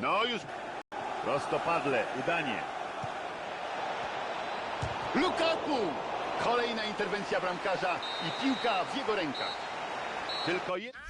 No już prostopadle, udanie. Lukaku! Kolejna interwencja bramkarza i piłka w jego rękach. Tylko jeden.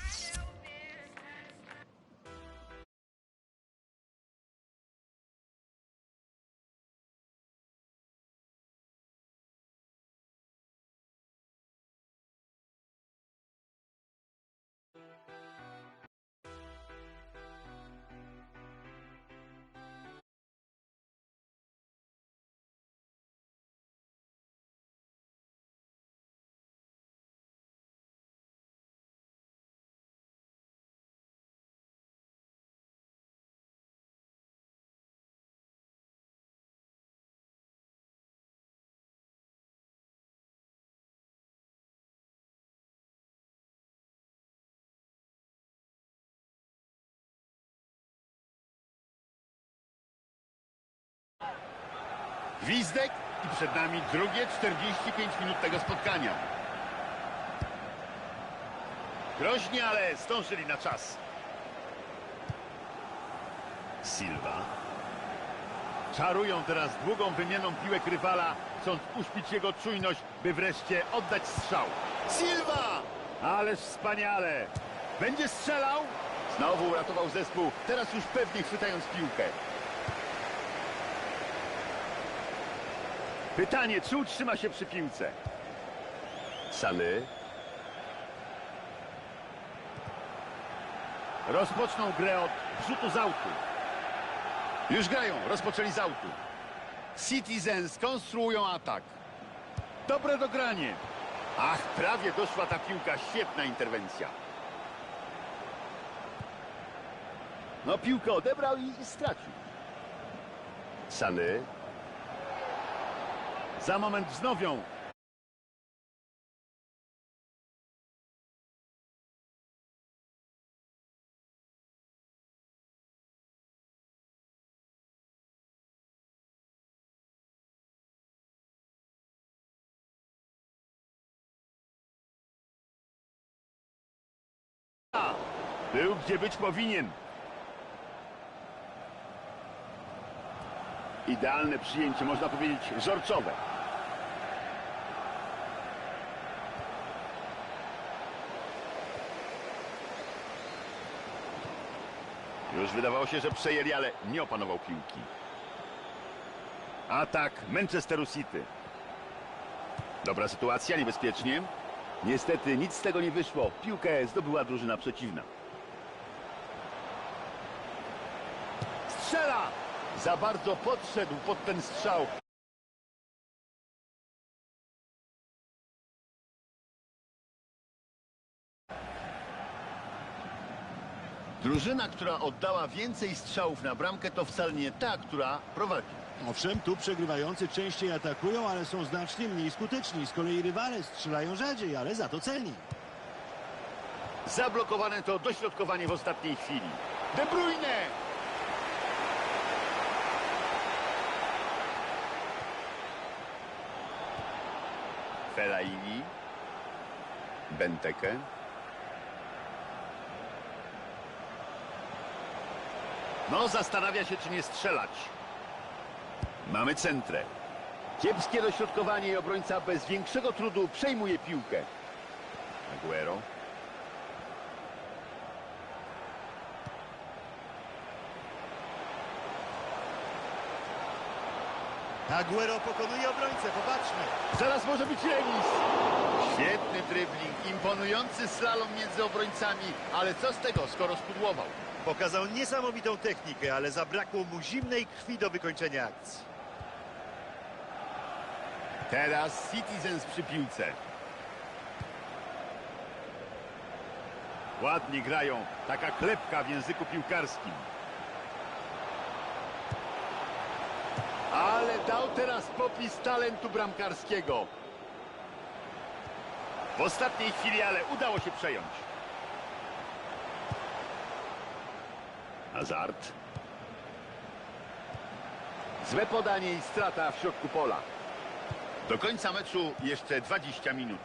Gwizdek i przed nami drugie 45 minut tego spotkania. Groźnie, ale zdążyli na czas. Silva. Czarują teraz długą wymianą piłek rywala, chcąc uśpić jego czujność, by wreszcie oddać strzał. Silva! Ależ wspaniale! Będzie strzelał? Znowu uratował zespół, teraz już pewnie chwytając piłkę. Pytanie, czy utrzyma się przy piłce? Sany. Rozpoczną grę od rzutu z autu. Już grają, rozpoczęli z autu. Citizens konstruują atak. Dobre dogranie. Ach, prawie doszła ta piłka, świetna interwencja. No piłkę odebrał i i stracił. Sany. Za moment wznowią. Był gdzie być powinien. Idealne przyjęcie, można powiedzieć, wzorcowe. Już wydawało się, że przejęli, ale nie opanował piłki. Atak Manchesteru City. Dobra sytuacja, niebezpiecznie. Niestety nic z tego nie wyszło. Piłkę zdobyła drużyna przeciwna. Strzela! Za bardzo podszedł pod ten strzał. Drużyna, która oddała więcej strzałów na bramkę, to wcale nie ta, która prowadzi. Owszem, tu przegrywający częściej atakują, ale są znacznie mniej skuteczni. Z kolei rywale strzelają rzadziej, ale za to celni. Zablokowane to dośrodkowanie w ostatniej chwili. De Bruyne! Fellaini. Benteke. No, zastanawia się, czy nie strzelać. Mamy centrę. Kiepskie dośrodkowanie i obrońca bez większego trudu przejmuje piłkę. Aguero. Aguero pokonuje obrońcę, popatrzmy. Zaraz może być remis. Świetny dribbling, imponujący slalom między obrońcami, ale co z tego, skoro spudłował? Pokazał niesamowitą technikę, ale zabrakło mu zimnej krwi do wykończenia akcji. Teraz Citizens przy piłce. Ładnie grają, taka klepka w języku piłkarskim. Ale dał teraz popis talentu bramkarskiego. W ostatniej chwili, ale udało się przejąć. Hazard. Złe podanie i strata w środku pola. Do końca meczu jeszcze 20 minut.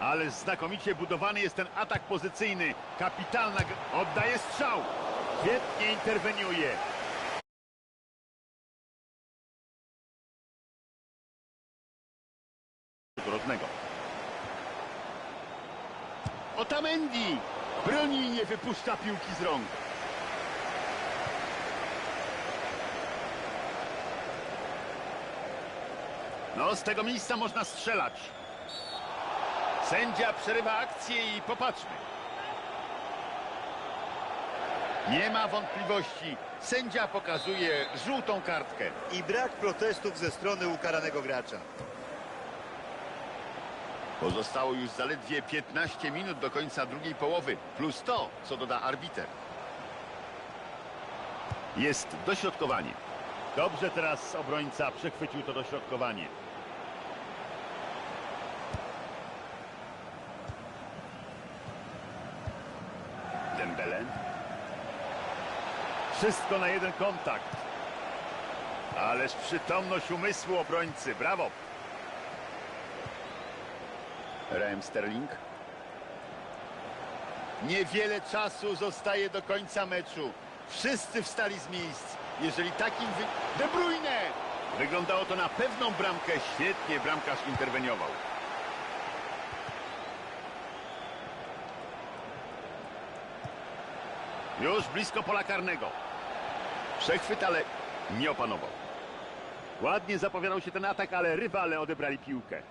Ale znakomicie budowany jest ten atak pozycyjny. Kapitalna... Oddaje strzał. Świetnie interweniuje. Rodnego. Otamendi! Broni i nie wypuszcza piłki z rąk. No, z tego miejsca można strzelać. Sędzia przerywa akcję i popatrzmy. Nie ma wątpliwości. Sędzia pokazuje żółtą kartkę. I brak protestów ze strony ukaranego gracza. Pozostało już zaledwie 15 minut do końca drugiej połowy, plus to, co doda arbiter. Jest dośrodkowanie. Dobrze teraz obrońca przechwycił to dośrodkowanie. Dembele. Wszystko na jeden kontakt. Ależ przytomność umysłu obrońcy. Brawo. Raheem Sterling. Niewiele czasu zostaje do końca meczu. Wszyscy wstali z miejsc. Jeżeli takim wy... De Bruyne! Wyglądało to na pewną bramkę. Świetnie bramkarz interweniował. Już blisko pola karnego. Przechwyt, ale nie opanował. Ładnie zapowiadał się ten atak, ale rywale odebrali piłkę.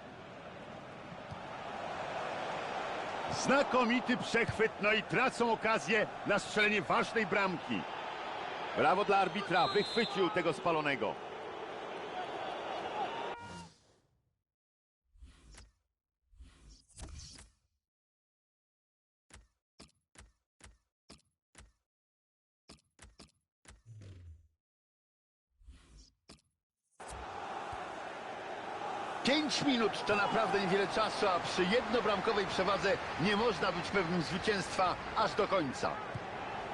Znakomity przechwyt, no i tracą okazję na strzelenie ważnej bramki. Brawo dla arbitra, wychwycił tego spalonego. Pięć minut to naprawdę niewiele czasu, a przy jednobramkowej przewadze nie można być pewnym zwycięstwa aż do końca.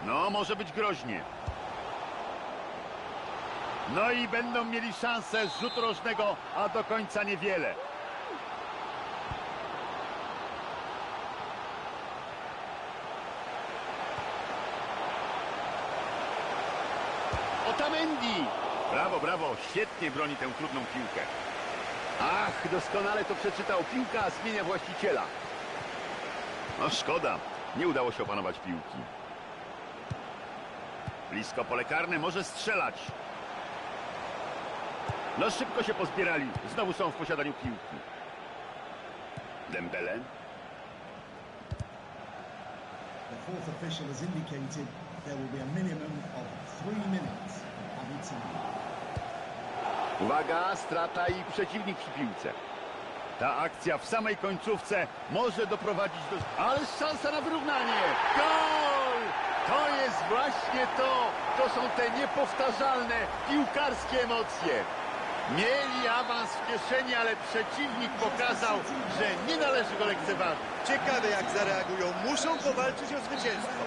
No, może być groźnie. No i będą mieli szansę z rzutu rożnego, a do końca niewiele. Otamendi! Brawo, brawo, świetnie broni tę trudną piłkę. Ach, doskonale to przeczytał. Piłka zmienia właściciela. No szkoda, nie udało się opanować piłki. Blisko pole karne, może strzelać. No szybko się pozbierali. Znowu są w posiadaniu piłki. Dembele. The there will be a minimum of three minutes of time. Uwaga, strata i przeciwnik przy piłce. Ta akcja w samej końcówce może doprowadzić do... Ale szansa na wyrównanie! Gol! To jest właśnie to! To są te niepowtarzalne piłkarskie emocje. Mieli awans w kieszeni, ale przeciwnik pokazał, że nie należy go lekceważyć. Ciekawe jak zareagują. Muszą powalczyć o zwycięstwo.